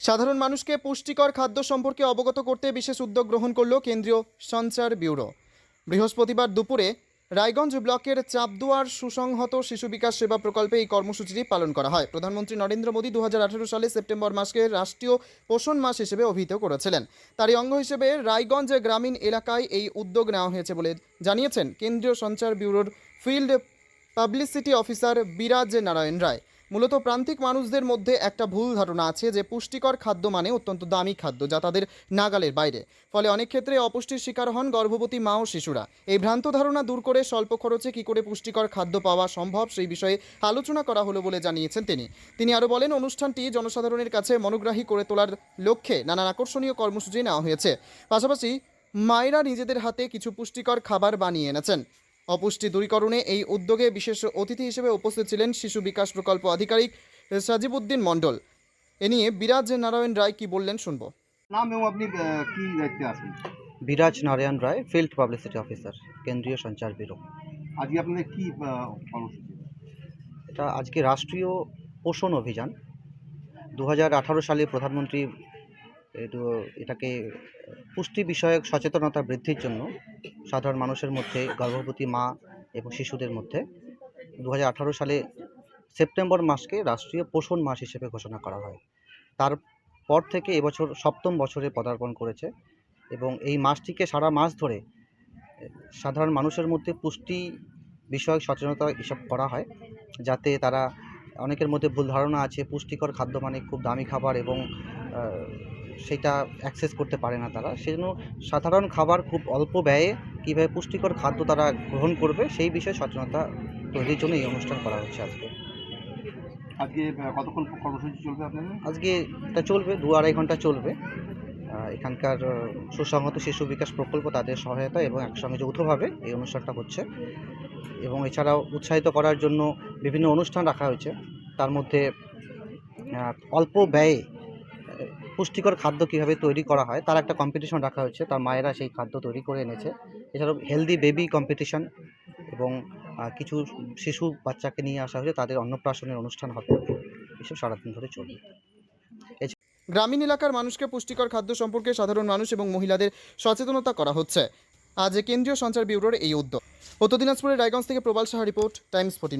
সাধারণ মানুষকে পুষ্টিকর খাদ্য সম্পর্কে অবগত করতে বিশেষ উদ্যোগ গ্রহণ করল কেন্দ্রীয় সঞ্চার ব্যুরো। বৃহস্পতিবার দুপুরে রায়গঞ্জ ব্লকের চাপদুয়ার সুসংহত শিশু বিকাশ সেবা প্রকল্পে এই কর্মসূচিটি পালন করা হয়। প্রধানমন্ত্রী নরেন্দ্র মোদী দু হাজার আঠেরো সালে সেপ্টেম্বর মাসকে রাষ্ট্রীয় পোষণ মাস হিসেবে অভিহিত করেছিলেন। তারই অঙ্গ হিসেবে রায়গঞ্জ গ্রামীণ এলাকায় এই উদ্যোগ নেওয়া হয়েছে বলে জানিয়েছেন কেন্দ্রীয় সঞ্চার ব্যুরোর ফিল্ড পাবলিসিটি অফিসার বিরাজ নারায়ণ রায়। মূলত প্রান্তিক মানুষদের মধ্যে একটা ভুল ধারণা আছে যে পুষ্টিকর খাদ্য মানে অত্যন্ত দামি খাদ্য যা তাদের নাগালের বাইরে। ফলে অনেক ক্ষেত্রে অপুষ্টির শিকার হন গর্ভবতী মা ও শিশুরা। এই ভ্রান্ত ধারণা দূর করে স্বল্প খরচে কী করে পুষ্টিকর খাদ্য পাওয়া সম্ভব সেই বিষয়ে আলোচনা করা হলো বলে জানিয়েছেন তিনি। তিনি আরও বলেন, অনুষ্ঠানটি জনসাধারণের কাছে মনোগ্রাহী করে তোলার লক্ষ্যে নানান আকর্ষণীয় কর্মসূচি নেওয়া হয়েছে। পাশাপাশি মায়েরা নিজেদের হাতে কিছু পুষ্টিকর খাবার বানিয়ে এনেছেন। অপুষ্টি দূরীকরণে এই উদ্যোগে বিশেষ অতিথি হিসেবে উপস্থিত ছিলেন শিশু বিকাশ প্রকল্প আধিকারিক সাজিবুদ্দিন মণ্ডল। এ নিয়ে বিরাজ নারায়ণ রায় কি বললেন শুনব। নাম এবং আপনি কি দায়িত্বে আছেন? Biraj Narayan Roy field publicity officer কেন্দ্রীয় সঞ্চার ব্যুরো। আজকে আপনাদের কি কর্মসূচি? এটা আজকে রাষ্ট্রীয় পোষণ অভিযান। দু হাজার আঠারো সালে প্রধানমন্ত্রী এটাকে পুষ্টি বিষয়ক সচেতনতা বৃদ্ধির জন্য সাধারণ মানুষের মধ্যে, গর্ভবতী মা এবং শিশুদের মধ্যে দু হাজার আঠারো সালে সেপ্টেম্বর মাসকে রাষ্ট্রীয় পোষণ মাস হিসেবে ঘোষণা করা হয়। তারপর থেকে এবছর সপ্তম বছরে পদার্পণ করেছে এবং এই মাসটিকে সারা মাস ধরে সাধারণ মানুষের মধ্যে পুষ্টি বিষয়ক সচেতনতা এসব করা হয়, যাতে তারা অনেকের মধ্যে ভুল ধারণা আছে, পুষ্টিকর খাদ্য মানে খুব দামি খাবার এবং সেটা অ্যাক্সেস করতে পারে না তারা। সেজন্য সাধারণ খাবার খুব অল্প ব্যয়ে কীভাবে পুষ্টিকর খাদ্য তারা গ্রহণ করবে সেই বিষয়ে সচেতনতা তৈরির জন্য এই অনুষ্ঠান করা হচ্ছে আজকে। আজকে কতক্ষণ কর্মসূচি চলবে আপনাদের? আজকে এটা চলবে দু আড়াই ঘণ্টা চলবে। এখানকার সুসংহত শিশু বিকাশ প্রকল্প তাদের সহায়তা এবং একসঙ্গে যৌথভাবে এই অনুষ্ঠানটা হচ্ছে। এবং এছাড়াও উৎসাহিত করার জন্য বিভিন্ন অনুষ্ঠান রাখা হয়েছে। তার মধ্যে অল্প ব্যয়ে পুষ্টিকর খাদ্য কীভাবে তৈরি করা হয়, তার একটা কম্পিটিশন রাখা হয়েছে। তার মায়েরা সেই খাদ্য তৈরি করে এনেছে। এছাড়াও হেলদি বেবি কম্পিটিশন এবং কিছু শিশু বাচ্চাকে নিয়ে আসা হয়েছে। তাদের অন্নপ্রাশনের অনুষ্ঠান হবে। এসব সারাদিন ধরে চলবে। গ্রামীণ এলাকার মানুষকে পুষ্টিকর খাদ্য সম্পর্কে সাধারণ মানুষ এবং মহিলাদের সচেতনতা করা হচ্ছে। আজ কেন্দ্রীয় সঞ্চার ব্যুরোর এই উদ্যোগ। উত্তর দিনাজপুরের রায়গঞ্জ থেকে Prabal Saha report, Times fourteen.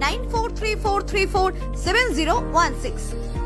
9434347016.